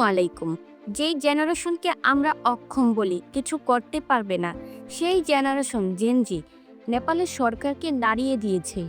আলাইকুম। যেই জেনারেশনকে আমরা অক্ষম বলি, কিছু করতে পারবে না। সেই জেনারেশন জেনজি নেপালের সরকারকে নাড়িয়ে দিয়েছে।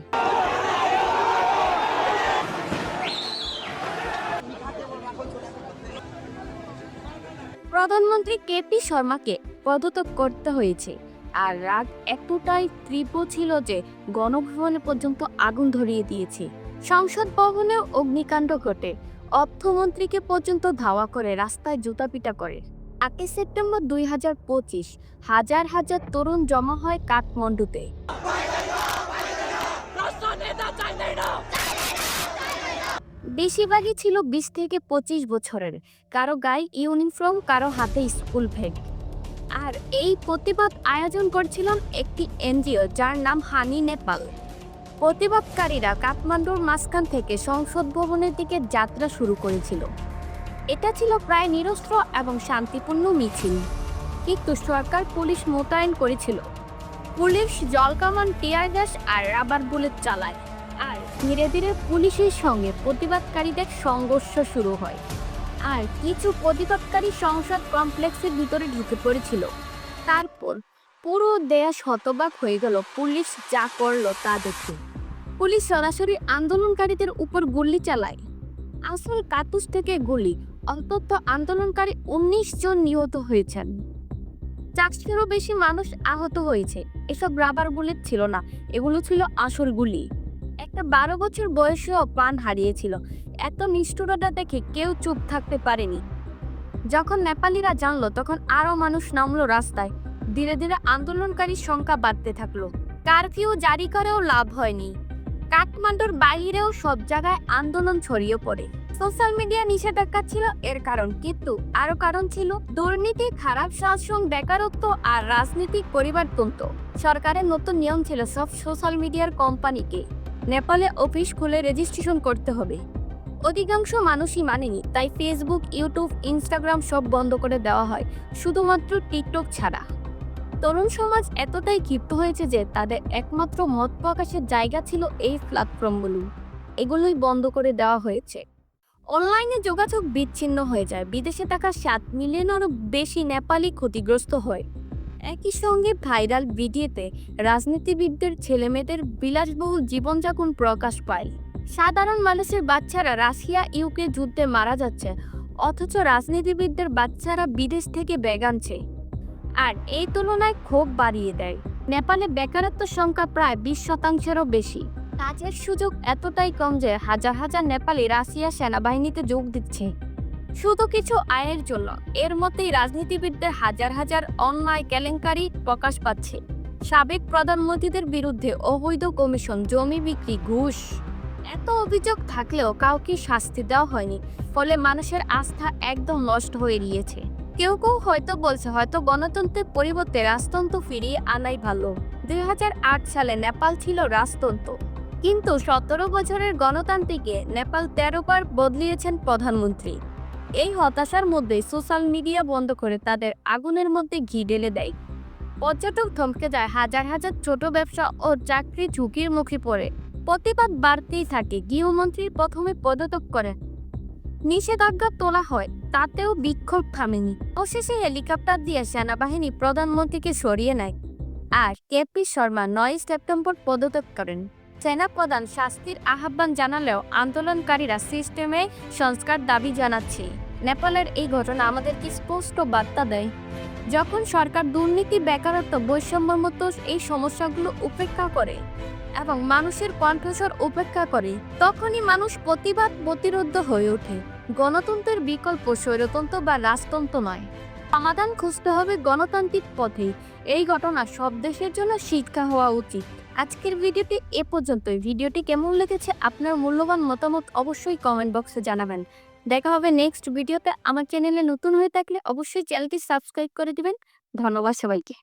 প্রধানমন্ত্রী কেপি শর্মাকে পদত্যাগ করতে হয়েছে। আর রাগ এতটাই তীব্র ছিল যে গণভবনে পর্যন্ত আগুন ধরিয়ে দিয়েছে। সংসদ ভবনেও অগ্নিকাণ্ড ঘটে। অর্থমন্ত্রীকে পর্যন্ত ধাওয়া করে, রাস্তায় জুতাপিটা করে। আটই সেপ্টেম্বর দুই হাজার পঁচিশ, হাজার হাজার তরুণ জমা হয় কাঠমান্ডুতে। বেশিরভাগই ছিল বিশ থেকে পঁচিশ বছরের, কারও গায়ে ইউনিফর্ম, কারও হাতে স্কুল ব্যাগ। আর এই প্রতিবাদ আয়োজন করছিলেন একটি এনজিও, যার নাম হানি নেপাল। প্রতিবাদকারীরা কাঠমান্ডুর মাঝখান থেকে সংসদ ভবনের দিকে যাত্রা শুরু করেছিল। এটা ছিল প্রায় নিরস্ত্র এবং শান্তিপূর্ণ মিছিল। কিন্তু সরকার পুলিশ মোতায়েন করেছিল। পুলিশ জলকামান, টিয়ার গ্যাস আর রাবার বুলেট চালায়। আর ধীরে ধীরে পুলিশের সঙ্গে প্রতিবাদকারীদের সংঘর্ষ শুরু হয়। আর কিছু প্রতিবাদকারী সংসদ কমপ্লেক্সের ভিতরে ঢুকে পড়েছিল। তারপর পুরো দেশ হতবাক হয়ে গেল। পুলিশ যা করল তা দেখে। পুলিশ সরাসরি আন্দোলনকারীদের উপর গুলি চালায়। আসল কাতুস থেকে গুলি। অন্তত আন্দোলনকারী উনিশ জন নিহত হয়েছেন। চারশোরও বেশি মানুষ আহত হয়েছে। এসব রাবার বুলেট ছিল না। এগুলো ছিল আসল গুলি। একটা বারো বছর বয়সেও প্রাণ হারিয়েছিল। এত নিষ্ঠুরতা দেখে কেউ চুপ থাকতে পারেনি। যখন নেপালিরা জানলো, তখন আরও মানুষ নামলো রাস্তায়। ধীরে ধীরে আন্দোলনকারীর সংখ্যা বাড়তে থাকল। কারফিউ জারি করেও লাভ হয়নি। কাঠমান্ডুর বাইরেও সব জায়গায় আন্দোলন ছড়িয়ে পড়ে। সোশ্যাল মিডিয়া নিষেধাজ্ঞা ছিল এর কারণ, কিন্তু আরও কারণ ছিল দুর্নীতি, খারাপ শাসন বেকারত্ব আর রাজনৈতিক পরিবারতন্ত্র। সরকারের নতুন নিয়ম ছিল সব সোশ্যাল মিডিয়ার কোম্পানিকে নেপালে অফিস খুলে রেজিস্ট্রেশন করতে হবে। অধিকাংশ মানুষই মানেনি, তাই ফেসবুক ইউটিউব ইনস্টাগ্রাম সব বন্ধ করে দেওয়া হয়, শুধুমাত্র টিকটক ছাড়া। তরুণ সমাজ এতটাই ক্ষিপ্ত হয়েছে যে তাদের একমাত্র মত প্রকাশের জায়গা ছিল এই প্ল্যাটফর্মগুলো এগুলোই বন্ধ করে দেওয়া হয়েছে। অনলাইনে যোগাযোগ বিচ্ছিন্ন হয়ে যায়। বিদেশে থাকা সাত মিলিয়নেরও বেশি নেপালি ক্ষতিগ্রস্ত হয়। একই সঙ্গে ভাইরাল ভিডিওতে রাজনীতিবিদদের ছেলেমেয়েদের বিলাসবহুল জীবনযাপন প্রকাশ পায়। সাধারণ মানুষের বাচ্চারা রাশিয়া, ইউকে যুদ্ধে মারা যাচ্ছে, অথচ রাজনীতিবিদদের বাচ্চারা বিদেশ থেকে ব্যাগ আনছে। আর এই তুলনায় ক্ষোভ বাড়িয়ে দেয়। নেপালে বেকারত্ব সংখ্যা প্রায় বিশ শতাংশেরও বেশি। কাজের সুযোগ এতটাই কম যে হাজার হাজার নেপালি রাশিয়া সেনাবাহিনীতে যোগ দিচ্ছে। শুধু কিছু আয়ের জন্য, এর মধ্যেই রাজনীতিবিদদের হাজার হাজার অন্যায় কেলেঙ্কারি প্রকাশ পাচ্ছে। সাবেক প্রধানমন্ত্রীদের বিরুদ্ধে অবৈধ কমিশন, জমি বিক্রি, ঘুষ, এত অভিযোগ থাকলেও কাউকে শাস্তি দেওয়া হয়নি, ফলে মানুষের আস্থা একদম নষ্ট হয়ে গিয়েছে। কেউ কেউ হয়তো বলছে, হয়তো গণতন্ত্রের পরিবর্তে রাজতন্ত্র ফিরিয়ে আনাই ভালো। দুই হাজার আট সালে নেপাল ছিল রাজতন্ত্র। কিন্তু সতেরো বছরের গণতান্ত্রিকে নেপাল তেরো বার বদলিয়েছেন প্রধানমন্ত্রী। এই হতাশার মধ্যে সোশ্যাল মিডিয়া বন্ধ করে তাদের আগুনের মধ্যে ঘি ঢেলে দেয়। পর্যটক থমকে যায়, হাজার হাজার ছোট ব্যবসা ও চাকরি ঝুঁকির মুখে পড়ে। প্রতিবাদ বাড়তেই থাকে, গৃহমন্ত্রী প্রথমে পদত্যাগ করেন। নিষেধাজ্ঞা তোলা হয়। তাতেও বিক্ষোভ থামেনি। অবশেষে হেলিকপ্টার দিয়ে সেনাবাহিনী প্রধানমন্ত্রীকে সরিয়ে নেয়। আর কেপি শর্মা নয় সেপ্টেম্বর পদত্যাগ করেন। সেনা প্রধান শাস্তির আহ্বান জানালেও আন্দোলনকারীরা সিস্টেমে সংস্কার দাবি জানাচ্ছে। নেপালের এই ঘটনা আমাদেরকে স্পষ্ট বার্তা দেয়। যখন সরকার দুর্নীতি, বেকারত্ব, বৈষম্যের মতো এই সমস্যাগুলো উপেক্ষা করে এবং মানুষের কণ্ঠস্বর উপেক্ষা করে, তখনই মানুষ প্রতিবাদ প্রতিরোধ হয়ে ওঠে। গণতন্ত্রের বিকল্প স্বৈরতন্ত্র বা রাজতন্ত্র নয়। সমাধান খুঁজতে হবে গণতান্ত্রিক পথে। এই ঘটনা সব দেশের জন্য শিক্ষা হওয়া উচিত। আজকের ভিডিওটি এ পর্যন্তই। ভিডিওটি কেমন লেগেছে, আপনার মূল্যবান মতামত অবশ্যই কমেন্ট বক্সে জানাবেন। দেখা হবে নেক্সট ভিডিওতে আমার চ্যানেলে নতুন হয়ে থাকলে অবশ্যই চ্যানেলটি সাবস্ক্রাইব করে দিবেন। ধন্যবাদ সবাইকে।